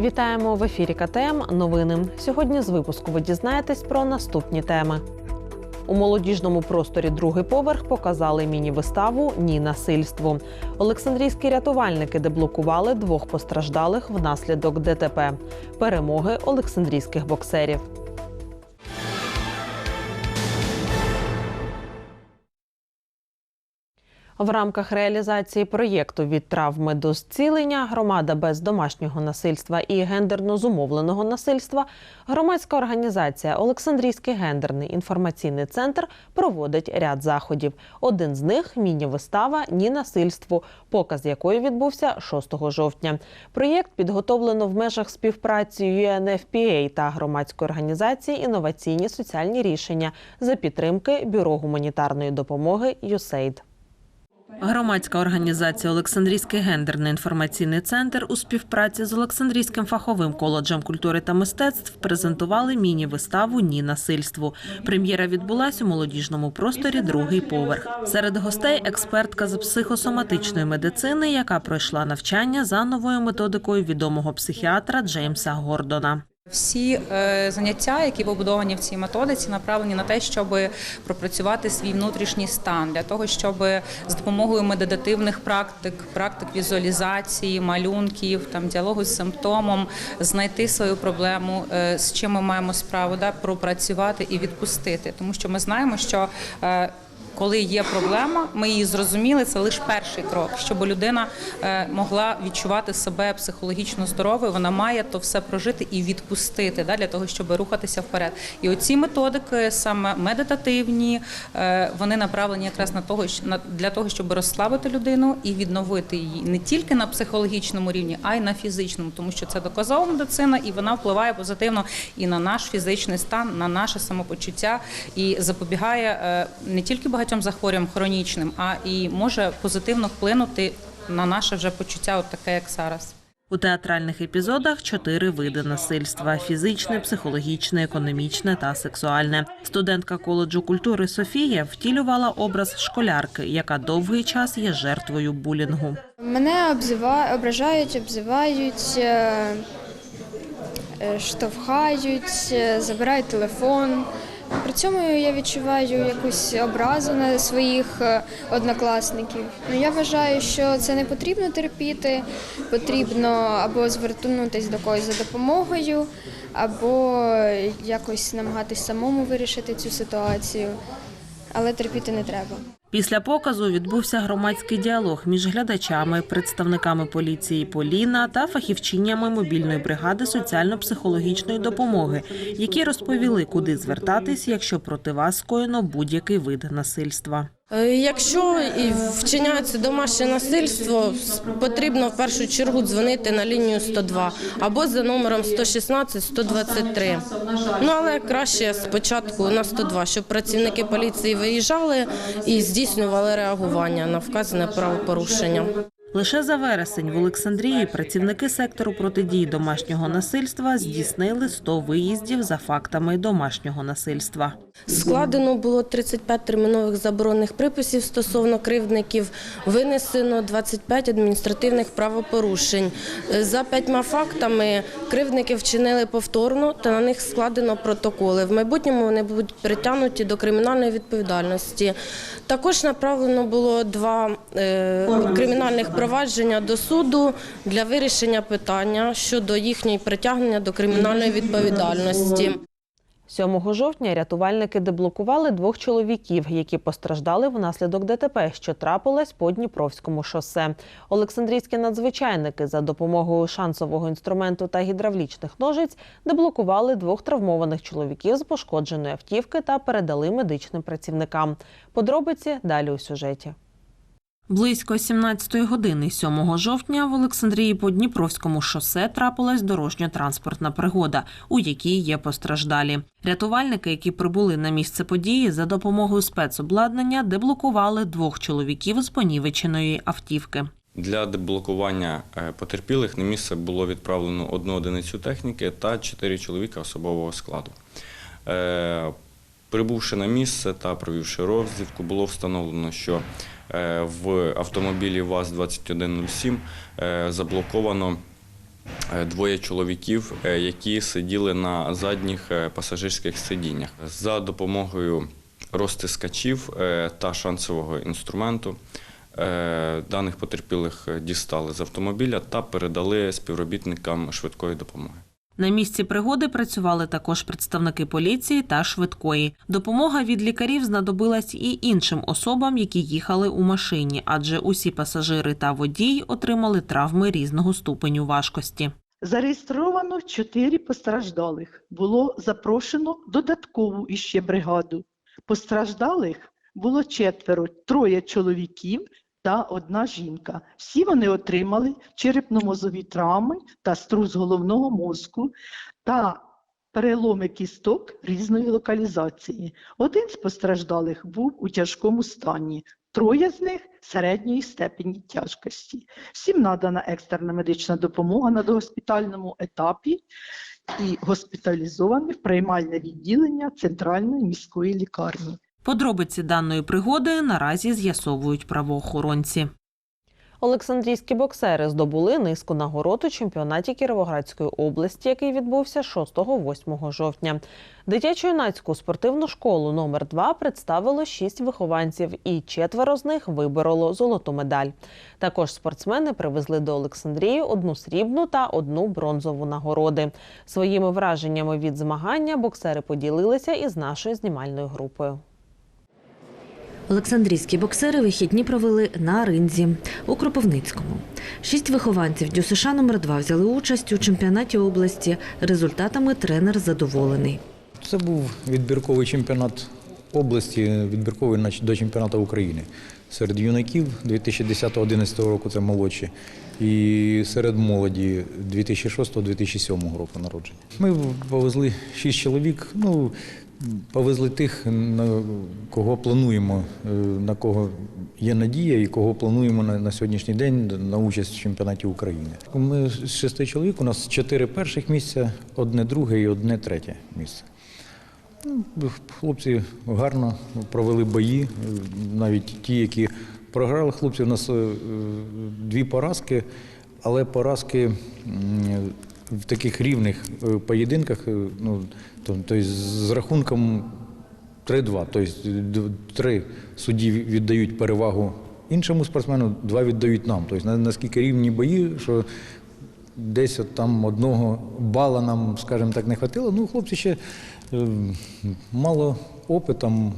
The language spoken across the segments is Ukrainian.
Вітаємо в ефірі КТМ. Новини. Сьогодні з випуску ви дізнаєтесь про наступні теми. У молодіжному просторі другий поверх показали міні-виставу Ні насильству. Олександрійські рятувальники деблокували двох постраждалих внаслідок ДТП. Перемоги олександрійських боксерів. В рамках реалізації проєкту від травми до зцілення громада без домашнього насильства і гендерно зумовленого насильства громадська організація Олександрійський гендерний інформаційний центр проводить ряд заходів. Один з них міні-вистава Ні насильству, показ якої відбувся 6 жовтня. Проєкт підготовлено в межах співпраці UNFPA та громадської організації інноваційні соціальні рішення за підтримки Бюро гуманітарної допомоги USAID. Громадська організація Олександрійський гендерний інформаційний центр у співпраці з Олександрійським фаховим коледжем культури та мистецтв презентували міні-виставу Ні насильству. Прем'єра відбулась у молодіжному просторі другий поверх. Серед гостей експертка з психосоматичної медицини, яка пройшла навчання за новою методикою відомого психіатра Джеймса Гордона. Всі е, заняття, які побудовані в цій методиці, направлені на те, щоб пропрацювати свій внутрішній стан, для того, щоб з допомогою медитативних практик, практик візуалізації, малюнків, там діалогу з симптомом, знайти свою проблему, е, з чим ми маємо справу, да, пропрацювати і відпустити. Тому що ми знаємо, що е, коли є проблема, ми її зрозуміли. Це лише перший крок, щоб людина е, могла відчувати себе психологічно здоровою. Вона має то все прожити і відпустити для того, щоб рухатися вперед. І оці методики, саме медитативні, е, вони направлені якраз на того, для того, щоб розслабити людину і відновити її не тільки на психологічному рівні, а й на фізичному, тому що це доказова медицина, і вона впливає позитивно і на наш фізичний стан, на наше самопочуття і запобігає е, не тільки багатьом захворюванням хронічним, а і може позитивно вплинути на наше вже почуття, от таке, як зараз. У театральних епізодах чотири види насильства: фізичне, психологічне, економічне та сексуальне. Студентка коледжу культури Софія втілювала образ школярки, яка довгий час є жертвою булінгу. Мене ображають, обзивають, е, е, штовхають, е, забирають телефон. При цьому я відчуваю якусь образу на своїх е, однокласників. Ну, я вважаю, що це не потрібно терпіти, потрібно або звернутися до когось за допомогою, або якось намагатись самому вирішити цю ситуацію. Але терпіти не треба. Після показу відбувся громадський діалог між глядачами, представниками поліції Поліна та фахівчинями мобільної бригади соціально-психологічної допомоги, які розповіли, куди звертатись, якщо проти вас скоєно будь-який вид насильства. Е, Якщо вчиняється домашнє насильство, потрібно в першу чергу дзвонити на лінію 102 або за номером 116 123. Ну але краще спочатку на 102, щоб працівники поліції виїжджали і здійснювали реагування на вказане правопорушення. Лише за вересень в Олександрії працівники сектору протидії домашнього насильства здійснили 100 виїздів за фактами домашнього насильства. Складено було 35 термінових заборонних приписів стосовно кривдників, винесено 25 адміністративних правопорушень. За п'ятьма фактами кривдники вчинили повторно та на них складено протоколи. В майбутньому вони будуть притягнуті до кримінальної відповідальності. Також направлено було два е, кримінальних провадження до суду для вирішення питання щодо їхньої притягнення до кримінальної відповідальності. 7 жовтня рятувальники деблокували двох чоловіків, які постраждали внаслідок ДТП, що трапилось по Дніпровському шосе. Олександрійські надзвичайники за допомогою шансового інструменту та гідравлічних ножиць деблокували двох травмованих чоловіків з пошкодженої автівки та передали медичним працівникам. Подробиці далі у сюжеті. Близько 17-ї години 7 жовтня в Олександрії по Дніпровському шосе трапилась дорожньо-транспортна пригода, у якій є постраждалі. Рятувальники, які прибули на місце події, за допомогою спецобладнання деблокували двох чоловіків з понівеченої автівки. Для деблокування е, потерпілих на місце було відправлено одну одиницю техніки та чотири чоловіка особового складу. Е, Прибувши на місце та провівши розвідку, було встановлено, що в автомобілі ВАЗ-2107 е, заблоковано е, двоє чоловіків, е, які сиділи на задніх е, пасажирських сидіннях. За допомогою розтискачів е, та шансового інструменту е, даних потерпілих е, дістали з автомобіля та передали співробітникам швидкої допомоги. На місці пригоди працювали також представники поліції та швидкої. Допомога від лікарів знадобилась і іншим особам, які їхали у машині, адже усі пасажири та водій отримали травми різного ступеню важкості. Зареєстровано чотири постраждалих. Було запрошено додаткову іще бригаду. Постраждалих було четверо, троє чоловіків та одна жінка. Всі вони отримали черепно-мозові травми та струс головного мозку та переломи кісток різної локалізації. Один з постраждалих був у тяжкому стані, троє з них середньої степені тяжкості. Всім надана екстерна медична допомога на догоспітальному етапі і госпіталізовані в приймальне відділення Центральної міської лікарні. Подробиці даної пригоди наразі з'ясовують правоохоронці. Олександрійські боксери здобули низку нагород у чемпіонаті Кіровоградської області, який відбувся 6-8 жовтня. Дитячо-юнацьку спортивну школу номер 2 представило шість вихованців, і четверо з них вибороло золоту медаль. Також спортсмени привезли до Олександрії одну срібну та одну бронзову нагороди. Своїми враженнями від змагання боксери поділилися із нашою знімальною групою. Олександрійські боксери вихідні провели на ринзі у Кропивницькому. Шість вихованців ДЮСШ номер 2 взяли участь у чемпіонаті області. Результатами тренер задоволений. Це був відбірковий чемпіонат області, відбірковий до чемпіонату України. Серед юнаків 2010-2011 року це молодші, і серед молоді 2006-2007 року народження. Ми повезли шість чоловік. Ну, повезли тих, на кого плануємо, е, на кого є надія і кого плануємо на, на сьогоднішній день на участь в чемпіонаті України. Ми з шести чоловік, у нас чотири перших місця, одне друге і одне третє місце. Ну, Хлопці гарно провели бої, навіть ті, які програли хлопці, у нас е, дві поразки, але поразки в таких рівних е, поєдинках, е, ну, то- тобто з рахунком 3-2. Тобто три судді віддають перевагу іншому спортсмену, два віддають нам. Тобто наскільки рівні бої, що десь от там одного бала нам, скажімо так, не хватило. Ну, хлопці ще е, мало опиту,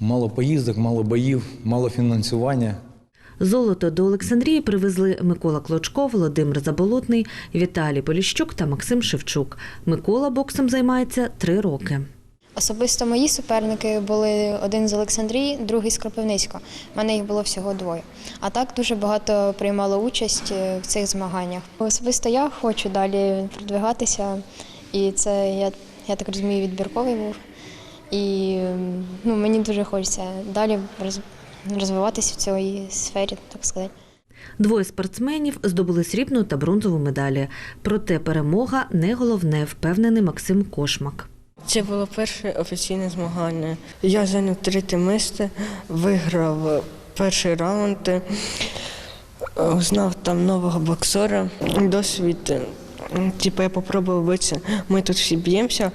мало поїздок, мало боїв, мало фінансування. Золото до Олександрії привезли Микола Клочко, Володимир Заболотний, Віталій Поліщук та Максим Шевчук. Микола боксом займається три роки. Особисто мої суперники були один з Олександрії, другий з Кропивницького. У мене їх було всього двоє. А так дуже багато приймало участь е, в цих змаганнях. Особисто я хочу далі продвигатися, і це я, я так розумію, відбірковий був. І ну, мені дуже хочеться далі розвиватися в цій сфері, так сказати. Двоє спортсменів здобули срібну та бронзову медалі. Проте перемога не головне, впевнений Максим Кошмак. Це було перше офіційне змагання. Я зайняв третє місце, виграв перший раунд, е, узнав там нового боксера, досвід. Е, Типа я попробував битися. Ми тут всі б'ємося,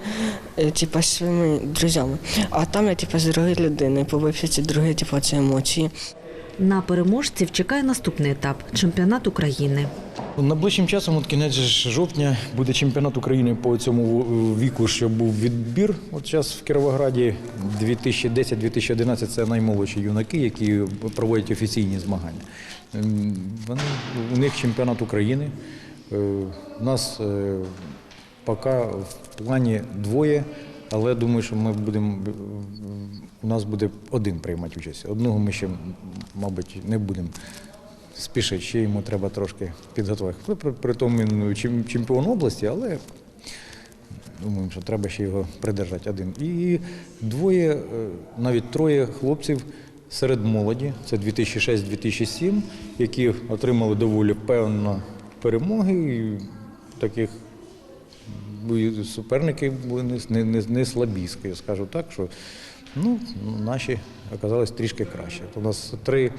е, типа з своїми друзями. А там я типа з другої людини побився ці другі, типа це емоції. На переможців чекає наступний етап чемпіонат України. Найближчим часом, от кінець жовтня, буде чемпіонат України по цьому віку, що був відбір. От зараз в Кіровограді 2010-2011 це наймолодші юнаки, які проводять офіційні змагання. Ем, Вони, у них чемпіонат України. Е, У нас е, поки в плані двоє, але думаю, що ми будемо е, у нас буде один приймати участь. Одного ми ще, мабуть, не будемо спішить, ще йому треба трошки підготувати. При, при, тому він ну, чемпіон області, але думаю, що треба ще його придержати один. І двоє, е, навіть троє хлопців серед молоді, це 2006-2007, які отримали доволі певно перемоги. Таких суперники були не, не, не, не слабі, я скажу так, що ну, наші оказались трішки краще. У нас три,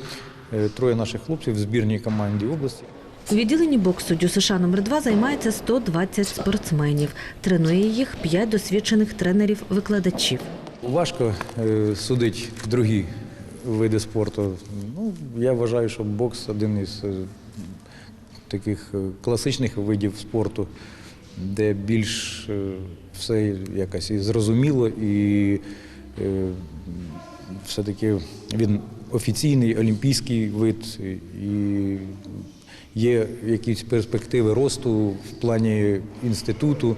е, троє наших хлопців в збірній команді області. У відділенні боксу ДЮСШ номер 2 займається 120 спортсменів. Тренує їх 5 досвідчених тренерів-викладачів. Важко е, судити другі види спорту. Ну, я вважаю, що бокс один із е, таких е, класичних видів спорту, де більш е, все якось і зрозуміло, і е, все-таки він офіційний олімпійський вид, і є якісь перспективи росту в плані інституту,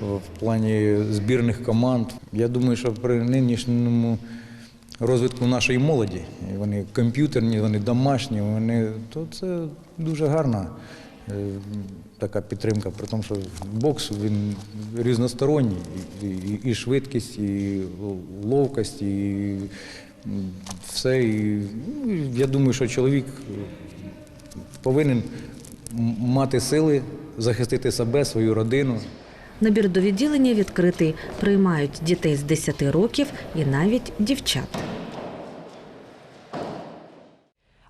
в плані збірних команд. Я думаю, що при нинішньому розвитку нашої молоді, вони комп'ютерні, вони домашні, вони, то це дуже гарна е, така підтримка, при тому, що бокс він різносторонній, і, і, і швидкість, і ловкость, і все. І, ну, я думаю, що чоловік повинен мати сили захистити себе, свою родину. Набір до відділення відкритий. Приймають дітей з 10 років і навіть дівчат.